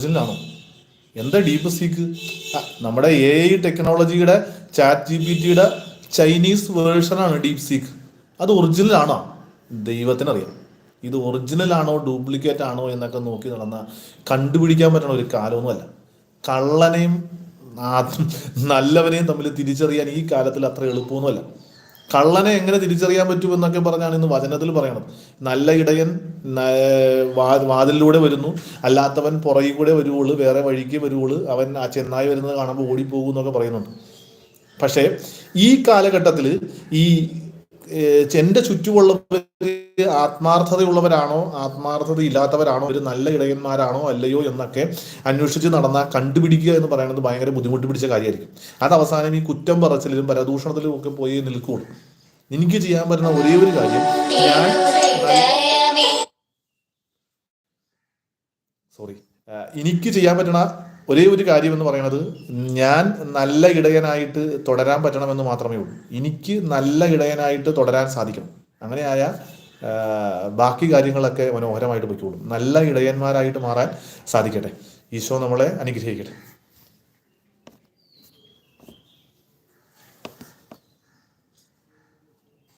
ഒറിജിനലാണോ എന്താ DeepSeek? നമ്മുടെ A I ടെക്നോളജിയുടെ ചാറ്റ് ജി പി ടിയുടെ ചൈനീസ് വേർഷനാണ് ഡീപ് സീക്ക്. അത് ഒറിജിനൽ ആണോ? ദൈവത്തിനറിയാം. ഇത് ഒറിജിനൽ ആണോ ഡ്യൂപ്ലിക്കേറ്റ് ആണോ എന്നൊക്കെ നോക്കി നടന്ന കണ്ടുപിടിക്കാൻ പറ്റണ ഒരു കാലമൊന്നുമല്ല. കള്ളനെയും നല്ലവനെയും തമ്മിൽ തിരിച്ചറിയാൻ ഈ കാലത്തിൽ അത്ര എളുപ്പമൊന്നുമല്ല. കള്ളനെ എങ്ങനെ തിരിച്ചറിയാൻ പറ്റും എന്നൊക്കെ പറഞ്ഞാണ് ഇന്ന് വചനത്തിൽ പറയണത്. നല്ല ഇടയൻ വാതിലൂടെ വരുന്നു. അല്ലാത്തവൻ പുറകിൽ കൂടെ വരുവുള്ളൂ. വേറെ വഴിക്ക് വരുവുള്ളൂ. അവൻ ആ ചെന്നായി വരുന്നത് കാണുമ്പോൾ ഓടിപ്പോകും എന്നൊക്കെ പറയുന്നുണ്ട്. പക്ഷേ ഈ കാലഘട്ടത്തിൽ ഈ ഏഹ്, ചുറ്റുമുള്ളവർ ആത്മാർത്ഥതയുള്ളവരാണോ ആത്മാർത്ഥത ഇല്ലാത്തവരാണോ ഒരു നല്ല ഇടയന്മാരാണോ അല്ലയോ എന്നൊക്കെ അന്വേഷിച്ച് നടന്ന കണ്ടുപിടിക്കുക എന്ന് പറയുന്നത് ഭയങ്കര ബുദ്ധിമുട്ട് പിടിച്ച കാര്യമായിരിക്കും. അത് അവസാനം ഈ കുറ്റം പറച്ചിലും പരദൂഷണത്തിലും ഒക്കെ പോയി നിൽക്കുകയുള്ളൂ എനിക്ക് ചെയ്യാൻ പറ്റുന്ന ഒരേ ഒരു കാര്യം ഞാൻ സോറി എനിക്ക് ചെയ്യാൻ പറ്റണ ഒരേ ഒരു കാര്യം എന്ന് പറയുന്നത് ഞാൻ നല്ല ഇടയനായിട്ട് തുടരാൻ പറ്റണമെന്ന് മാത്രമേ ഉള്ളൂ. എനിക്ക് നല്ല ഇടയനായിട്ട് തുടരാൻ സാധിക്കണം. അങ്ങനെയായ ബാക്കി കാര്യങ്ങളൊക്കെ മനോഹരമായിട്ട് പൊയ്ക്കോളും. നല്ല ഇടയന്മാരായിട്ട് മാറാൻ സാധിക്കട്ടെ. ഈശോ നമ്മളെ അനുഗ്രഹിക്കട്ടെ.